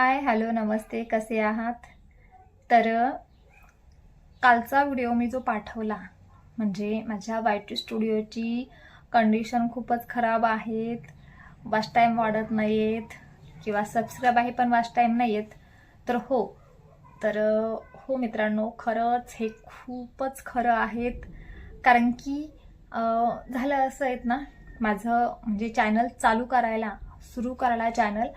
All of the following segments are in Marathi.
हाय हॅलो नमस्ते कसे आहात? तर कालचा व्हिडिओ मी जो पाठवला म्हणजे माझ्या वाईट स्टुडिओची कंडिशन खूपच खराब आहेत वाच टाईम वाढत नाही आहेत किंवा सबस्क्राईब आहे पण वाच टाईम नाही आहेत तर हो तर हो मित्रांनो खरंच हे खूपच खरं आहेत कारण की झालं असं आहेत ना माझं म्हणजे चॅनल चालू करायला सुरू करायला चॅनल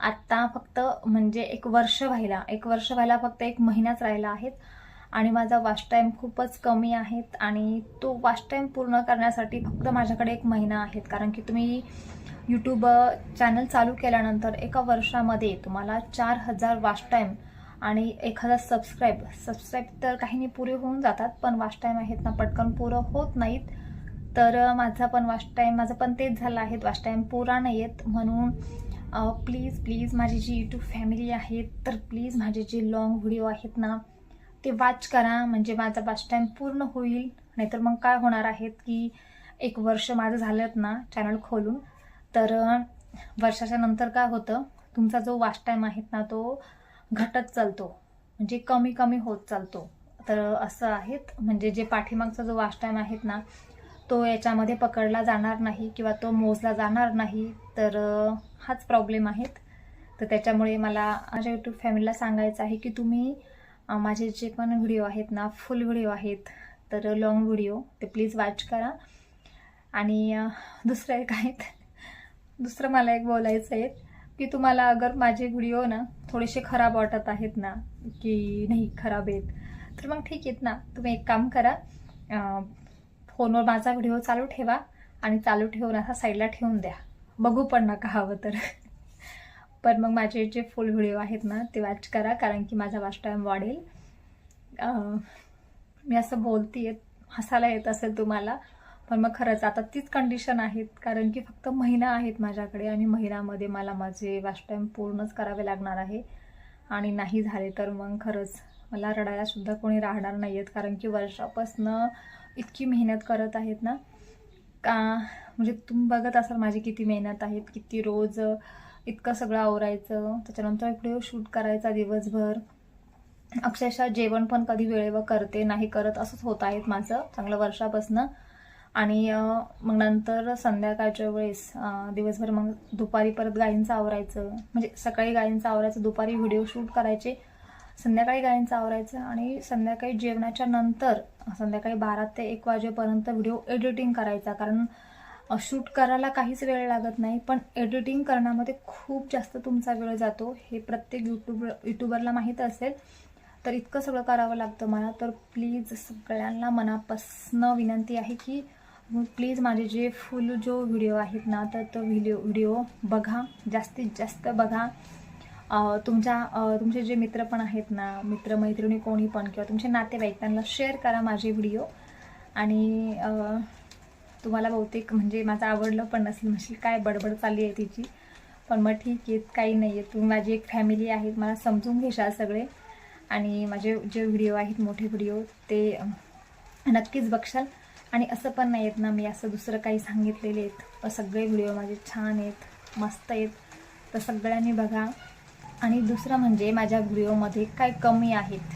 आत्ता फक्त म्हणजे एक वर्ष व्हायला एक वर्ष व्हायला फक्त एक महिनाच राहिला आहेत. आणि माझा वॉश टाईम खूपच कमी आहेत आणि तो वॉश टाईम पूर्ण करण्यासाठी फक्त माझ्याकडे एक महिना आहेत. कारण की तुम्ही यूट्यूब चॅनल चालू केल्यानंतर एका वर्षामध्ये तुम्हाला चार हजार वॉश टाईम आणि एक हजार सबस्क्राईब सबस्क्राईब तर नाही पुरे होऊन जातात पण वॉश टाईम आहेत ना पटकन पुरं होत नाहीत. तर माझा पण वॉश टाईम माझं पण तेच झालं आहे. वॉश टाईम पुरा नाही आहेत म्हणून प्लीज प्लीज माझी जी यूट्यूब फॅमिली आहे तर प्लीज माझे जे लॉंग व्हिडिओ आहेत ना ते वॉच करा. म्हणजे माझा वाच टाईम पूर्ण होईल. नाहीतर मग काय होणार आहेत की एक वर्ष माझं झालं ना चॅनल खोलून. तर वर्षाच्या नंतर काय होतं तुमचा जो वॉच टाईम आहेत ना तो घटत चालतो. म्हणजे कमी कमी होत चालतो. तर असं आहेत. म्हणजे जे पाठीमागचा जो वॉच टाईम आहेत ना तो याच्यामध्ये पकडला जाणार नाही किंवा तो मोजला जाणार नाही तर हाच प्रॉब्लेम आहेत. तर त्याच्यामुळे मला माझ्या यूट्यूब फॅमिलीला सांगायचं आहे की तुम्ही माझे जे पण व्हिडिओ आहेत ना फुल व्हिडिओ आहेत तर लॉंग व्हिडिओ ते प्लीज वॉच करा. आणि दुसरं एक आहेत दुसरं मला एक बोलायचं आहे की तुम्हाला अगर माझे व्हिडिओ ना थोडेसे खराब वाटत आहेत ना की नाही खराब आहेत तर मग ठीक आहेत ना. तुम्ही एक काम करा फोनवर माझा व्हिडिओ चालू ठेवा आणि चालू ठेवून असा साईडला ठेवून द्या. बघू पण नका हवं तर. पण मग माझे जे फुल व्हिडिओ आहेत ना ते वॉच करा कारण की माझा वॉच टाईम वाढेल. मी असं बोलतीये हसायला येत असेल तुम्हाला पण मग खरंच आता तीच कंडिशन आहेत. कारण की फक्त महिना आहेत माझ्याकडे आणि महिन्यामध्ये मला माझे वॉच टाईम पूर्णच करावे लागणार आहे. आणि नाही झाले तर मग खरंच मला रडायला सुद्धा कोणी राहणार नाही आहेत कारण की वर्षापासनं इतकी मेहनत करत आहेत ना. का म्हणजे तुम्ही बघत असाल माझी किती मेहनत आहेत किती रोज इतकं सगळं आवरायचं. त्याच्यानंतर व्हिडिओ शूट करायचा दिवसभर. अक्षरशः जेवण पण कधी वेळेवर करते नाही करत असंच होत आहेत माझं चांगलं वर्षापासनं. आणि मग नंतर संध्याकाळच्या वेळेस दिवसभर मग दुपारी परत गायींचं आवरायचं. म्हणजे सकाळी गायींचं आवरायचं दुपारी व्हिडिओ शूट करायचे. संध्याकाळी गायींचं आवरायचं आणि संध्याकाळी जेवणाच्या नंतर संध्याकाळी बारा ते एक वाजेपर्यंत व्हिडिओ एडिटिंग करायचा. कारण शूट करायला काहीच वेळ लागत नाही पण एडिटिंग करण्यामध्ये खूप जास्त तुमचा वेळ जातो. हे प्रत्येक यूट्यूब यूट्यूबरला माहीत असेल. तर इतकं सगळं करावं लागतं मला. तर प्लीज सगळ्यांना मनापासनं विनंती आहे की प्लीज माझे जे फुल जो व्हिडिओ आहेत ना तर तो व्हिडिओ व्हिडिओ बघा. जास्तीत जास्त बघा. तुमच्या तुमचे जे मित्र पण आहेत ना मित्र मैत्रिणी कोणी पण किंवा तुमचे नातेवाईक त्यांना शेअर करा माझे व्हिडिओ आणि तुम्हाला बहुतेक म्हणजे माझं आवडलं पण नसेल म्हणजे काय बडबड चालली आहे तिची. पण मग ठीक आहे काही नाही आहे तुम्ही माझी एक फॅमिली आहे मला समजून घेशाल सगळे. आणि माझे जे व्हिडिओ आहेत मोठे व्हिडिओ ते नक्कीच बघशाल. आणि असं पण नाही आहेत ना मी असं दुसरं काही सांगितलेले आहेत. सगळे व्हिडिओ माझे छान आहेत मस्त आहेत. तर सगळ्यांनी बघा. आणि दुसरं म्हणजे माझ्या व्हिडिओमध्ये काय कमी आहेत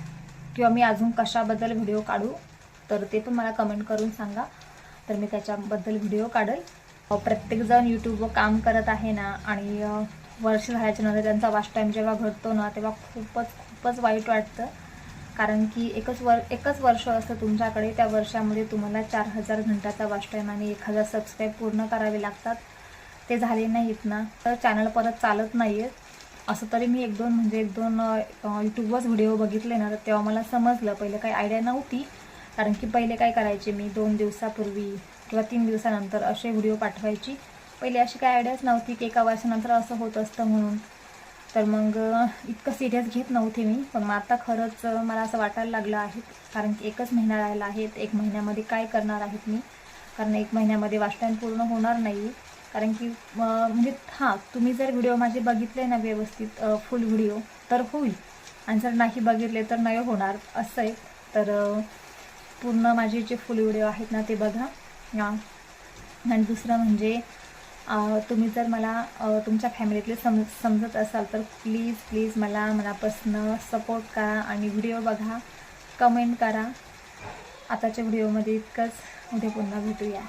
किंवा मी अजून कशाबद्दल व्हिडिओ काढू तर ते पण मला कमेंट करून सांगा. तर मी त्याच्याबद्दल व्हिडिओ काढेल. प्रत्येकजण यूट्यूबवर काम करत आहे ना आणि वर्ष झाल्याच्यानंतर त्यांचा वाच टाईम जेव्हा घडतो ना तेव्हा खूपच खूपच वाईट वाटतं. कारण की एकच वर एकच वर्ष असतं तुमच्याकडे त्या वर्षामध्ये तुम्हाला चार हजार घंटाचा वाच टाईम आणि एक हजार सबस्क्राईब पूर्ण करावे लागतात. ते झाले नाहीत ना. तर चॅनल परत चालत नाही आहेत असं तरी मी एक दोन म्हणजे एक दोन यूट्यूबवरच व्हिडिओ बघितले ना तर तेव्हा मला समजलं. पहिले काही आयडिया नव्हती. कारण की पहिले काय करायचे मी? दोन दिवसापूर्वी किंवा तीन दिवसानंतर असे व्हिडिओ पाठवायची. पहिले अशी काय आयडियाच नव्हती की एका वर्षानंतर असं होत असतं म्हणून. तर मग इतकं सिरियस घेत नव्हते मी. पण मग आता खरंच मला असं वाटायला लागलं आहे. कारण की एकच महिना राहिला आहे. एक महिन्यामध्ये काय करणार आहेत मी? कारण एक महिन्यामध्ये वाचन पूर्ण होणार नाही. कारण की म्हणजे हां तुम्ही जर व्हिडिओ माझे बघितले ना व्यवस्थित फुल व्हिडिओ तर होईल. आणि जर नाही बघितले तर नाही होणार असं आहे तर पूर्ण माझे जे फुल व्हिडिओ आहेत ना ते बघा. आणि दुसरं म्हणजे तुम्ही जर मला तुमच्या फॅमिलीतले सम समजत असाल तर प्लीज प्लीज मला मनापासनं सपोर्ट करा आणि व्हिडिओ बघा. कमेंट करा. आताच्या व्हिडिओमध्ये इतकंच. उद्या पुन्हा भेटूया.